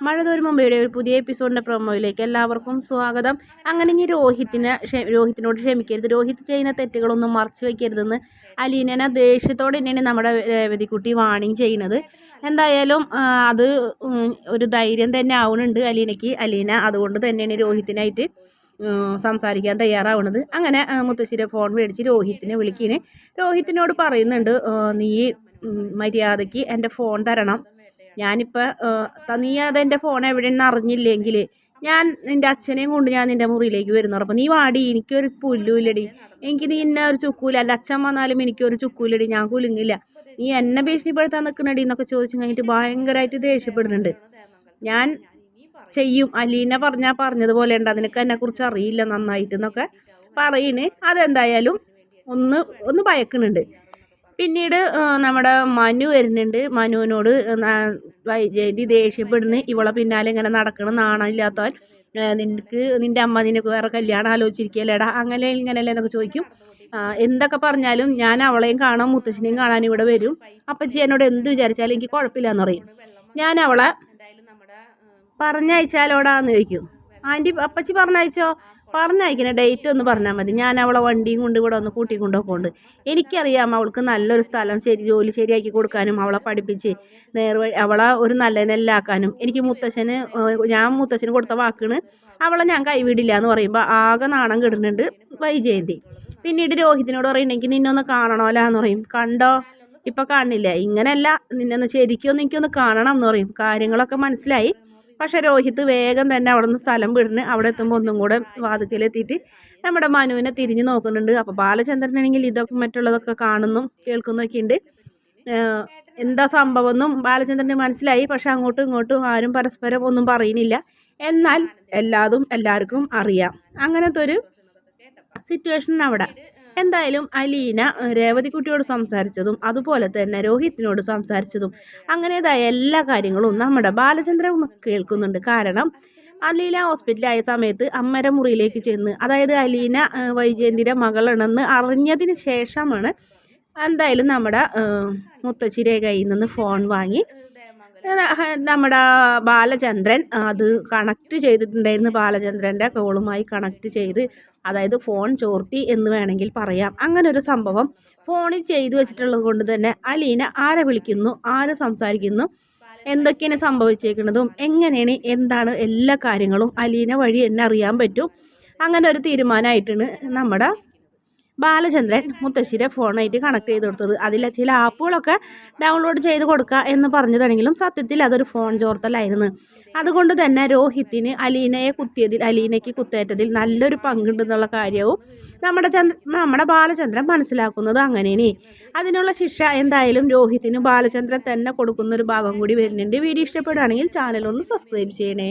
മഴ തോരും മുമ്പയുടെ ഒരു പുതിയ എപ്പിസോഡിന്റെ പ്രൊമോയിലേക്ക് എല്ലാവർക്കും സ്വാഗതം. അങ്ങനെ ഇനി രോഹിത്തിനെ രോഹിത്തിനോട് ക്ഷമിക്കരുത്. രോഹിത് ചെയ്യുന്ന തെറ്റുകളൊന്നും മറച്ചു വയ്ക്കരുതെന്ന് അലീനനെ ദേഷ്യത്തോടെ തന്നെയാണ് നമ്മുടെ രേവതിക്കുട്ടി വാണിംഗ് ചെയ്യുന്നത്. എന്തായാലും അത് ഒരു ധൈര്യം തന്നെ ആവുന്നുണ്ട് അലീനയ്ക്ക്. അലീന അതുകൊണ്ട് തന്നെയാണ് രോഹിത്തിനായിട്ട് സംസാരിക്കാൻ തയ്യാറാവുന്നത് അങ്ങനെ മുത്തശ്ശിയുടെ ഫോൺ മേടിച്ച് രോഹിത്തിനെ വിളിക്കിന്. രോഹിത്തിനോട് പറയുന്നുണ്ട് നീ മര്യാദയ്ക്ക് എന്റെ ഫോൺ തരണം. ഞാനിപ്പോൾ നീ അതെന്റെ ഫോൺ എവിടെയെന്ന് അറിഞ്ഞില്ലെങ്കിൽ ഞാൻ നിന്റെ അച്ഛനെയും കൊണ്ട് ഞാൻ നിന്റെ മുറിയിലേക്ക് വരുന്നു. അപ്പം നീ വാടി എനിക്കൊരു പുല്ലുമില്ലടി എനിക്ക് നീ എന്നെ ഒരു ചുക്കൂല. അല്ല അച്ഛൻ വന്നാലും എനിക്കൊരു ചുക്കൂലടി. ഞാൻ കുലുങ്ങില്ല. നീ എന്നെ ഭീഷണിപ്പെടുത്താൻ നിൽക്കണടി എന്നൊക്കെ ചോദിച്ചു കഴിഞ്ഞിട്ട് ഭയങ്കരമായിട്ട് ദേഷ്യപ്പെടുന്നുണ്ട്. ഞാൻ ചെയ്യും. അലീന പറഞ്ഞാൽ പറഞ്ഞതുപോലെ ഉണ്ട്. അതിനൊക്കെ എന്നെക്കുറിച്ച് അറിയില്ല നന്നായിട്ട് എന്നൊക്കെ അതെന്തായാലും ഒന്ന് ഒന്ന് ഭയക്കുന്നുണ്ട്. പിന്നീട് നമ്മുടെ മനു വരുന്നുണ്ട്. മനുവിനോട് വൈജയന്തി ദേഷ്യപ്പെടുന്നു. ഇവളെ പിന്നാലെ ഇങ്ങനെ നടക്കണം നാണമില്ലാത്തവൻ നിനക്ക് നിന്റെ അമ്മ നിനക്ക് വേറെ കല്യാണം ആലോചിച്ചിരിക്കുകയല്ലേടാ? അങ്ങനെ ഇങ്ങനെയല്ലേ എന്നൊക്കെ ചോദിക്കും. എന്തൊക്കെ പറഞ്ഞാലും ഞാൻ അവളെയും കാണാം മുത്തശ്ശനെയും കാണാൻ ഇവിടെ വരും. അപ്പച്ചി എന്നോട് എന്ത് വിചാരിച്ചാലും എനിക്ക് കുഴപ്പമില്ല എന്ന് പറയും. ഞാൻ അവളെ പറഞ്ഞയച്ചാലോടാന്ന് ചോദിക്കും. ആന്റി അപ്പച്ചി പറഞ്ഞയച്ചോ? പറഞ്ഞയക്കണ ഡേറ്റ് ഒന്ന് പറഞ്ഞാൽ മതി. ഞാൻ അവളെ വണ്ടിയും കൊണ്ട് ഇവിടെ ഒന്ന് കൂട്ടി കൊണ്ടുപോകൊണ്ട് എനിക്കറിയാം അവൾക്ക് നല്ലൊരു സ്ഥലം ശരി ജോലി ശരിയാക്കി കൊടുക്കാനും അവളെ പഠിപ്പിച്ച് നേർവഴി അവളെ ഒരു നല്ല നെല്ലാക്കാനും എനിക്ക് മുത്തശ്ശന് ഞാൻ മുത്തശ്ശന് കൊടുത്ത വാക്കിന് അവളെ ഞാൻ കൈവിടില്ല എന്ന് പറയുമ്പോൾ ആകെ നാണം കിടുന്നുണ്ട് വൈജയന്തി. പിന്നീട് രോഹിതിനോട് പറയുന്നെങ്കിൽ നിന്നൊന്ന് കാണണമല്ലോ എന്ന് പറയും. കണ്ടോ? ഇപ്പം കാണില്ല? ഇങ്ങനെയല്ല. നിന്നൊന്ന് ശരിക്കും എനിക്കൊന്ന് കാണണം എന്ന് പറയും. കാര്യങ്ങളൊക്കെ മനസ്സിലായി. പക്ഷെ രോഹിത് വേഗം തന്നെ അവിടെ നിന്ന് സ്ഥലം വിടുന്നു അവിടെ എത്തുമ്പോൾ ഒന്നും കൂടെ വാതുക്കലെത്തിയിട്ട് നമ്മുടെ മനുവിനെ തിരിഞ്ഞു നോക്കുന്നുണ്ട്. അപ്പോൾ ബാലചന്ദ്രനാണെങ്കിൽ ഇതൊക്കെ മറ്റുള്ളതൊക്കെ കാണുന്നു കേൾക്കുന്നൊക്കെ ഉണ്ട്. എന്താ സംഭവം എന്നും ബാലചന്ദ്രന് മനസ്സിലായി. പക്ഷെ അങ്ങോട്ടും ഇങ്ങോട്ടും ആരും പരസ്പരം ഒന്നും പറയുന്നില്ല. എന്നാൽ എല്ലാതും എല്ലാവർക്കും അറിയാം. അങ്ങനത്തെ ഒരു സിറ്റുവേഷൻ അവിടെ. എന്തായാലും അലീന രേവതിക്കുട്ടിയോട് സംസാരിച്ചതും അതുപോലെ തന്നെ രോഹിത്തിനോട് സംസാരിച്ചതും അങ്ങനേതായ എല്ലാ കാര്യങ്ങളും നമ്മുടെ ബാലചന്ദ്രൻ കേൾക്കുന്നുണ്ട്. കാരണം അലീന ഹോസ്പിറ്റലായ സമയത്ത് അമ്മര മുറിയിലേക്ക് ചെന്ന് അതായത് അലീന വൈജയന്തിയുടെ മകളാണെന്ന് അറിഞ്ഞതിന് ശേഷമാണ് എന്തായാലും നമ്മുടെ മുത്തശ്ശിരെ കയ്യിൽ നിന്ന് ഫോൺ വാങ്ങി നമ്മുടെ ബാലചന്ദ്രൻ അത് കണക്ട് ചെയ്തിട്ടുണ്ടായിരുന്നു ബാലചന്ദ്രന്റെ കോളുമായി കണക്ട് ചെയ്ത്. അതായത് ഫോൺ ചോർത്തി എന്ന് വേണമെങ്കിൽ പറയാം. അങ്ങനെ ഒരു സംഭവം ഫോണിൽ ചെയ്തു വെച്ചിട്ടുള്ളത് കൊണ്ട് തന്നെ അലീന ആരെ വിളിക്കുന്നു ആരെ സംസാരിക്കുന്നു എന്തൊക്കെയാണ് സംഭവിച്ചേക്കുന്നതും എങ്ങനെയാണ് എന്താണ് എല്ലാ കാര്യങ്ങളും അലീന വഴി എന്നെ അറിയാൻ പറ്റും. അങ്ങനെ ഒരു തീരുമാനമായിട്ടാണ് നമ്മുടെ ബാലചന്ദ്രൻ മുത്തശ്ശിയുടെ ഫോണായിട്ട് കണക്ട് ചെയ്ത് കൊടുത്തത്. അതിലെ ചില ആപ്പുകളൊക്കെ ഡൗൺലോഡ് ചെയ്ത് കൊടുക്കുക എന്ന് പറഞ്ഞതാണെങ്കിലും സത്യത്തിൽ അതൊരു ഫോൺ ചോർത്തലായിരുന്നു. അതുകൊണ്ട് തന്നെ രോഹിത്തിന് അലീനയെ കുത്തിയതിൽ അലീനയ്ക്ക് കുത്തേറ്റതിൽ നല്ലൊരു പങ്കുണ്ടെന്നുള്ള കാര്യവും നമ്മുടെ ചന്ദ്ര നമ്മുടെ ബാലചന്ദ്രൻ മനസ്സിലാക്കുന്നത് അങ്ങനെയാണ്. അതിനുള്ള ശിക്ഷ എന്തായാലും രോഹിത്തിന് ബാലചന്ദ്രൻ തന്നെ കൊടുക്കുന്ന ഒരു ഭാഗം കൂടി വരുന്നുണ്ട്. വീഡിയോ ഇഷ്ടപ്പെടുകയാണെങ്കിൽ ചാനൽ ഒന്ന് സബ്സ്ക്രൈബ് ചെയ്യണേ.